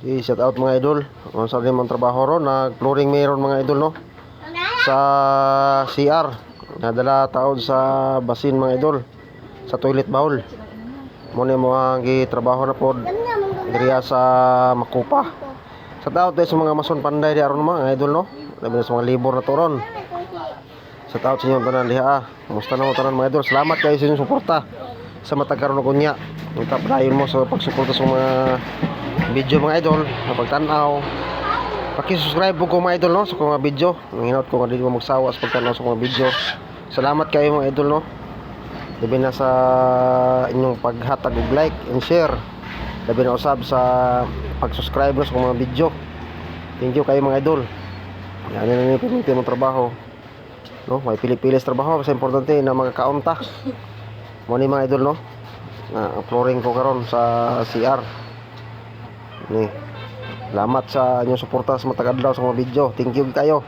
I-shout out mga idol. Kung saan din mong trabaho ron, nag-flooring mayroon mga idol, no? Sa CR. Nadala taon sa basin mga idol. Sa toilet bowl. Muna mo ang gitrabaho na po diriya sa Makupa. Shout out sa mga mason panday di aron mga idol, no? Labi na sa mga libor na turon. Shout out sa inyo tanan diha. Kumusta na mo tanan mga idol? Salamat kayo sa inyong suporta sa matagkaroon ng kunya. Ang taprayon mo sa pagsuporta sa mga video mga idol, na pagtanaw. Paki-subscribe po ko mga idol no sa mga video. Nanginot ko nga dili mo magsawa sa pagtanaw sa mga video. Salamat kayo mga idol no. Labi na sa inyong paghatag og like and share. Labi na usab sa pag-subscribe sa mga video. Thank you kayo mga idol. Yan na ni pilitin mong trabaho. No, may pili-pili sa trabaho kasi importante na mga kaunta. Mo ni mga idol no. Na flooring ko karon sa CR. Ni. Salamat sa inyong suporta sa matagadlaw sa mga video. Thank you kayo.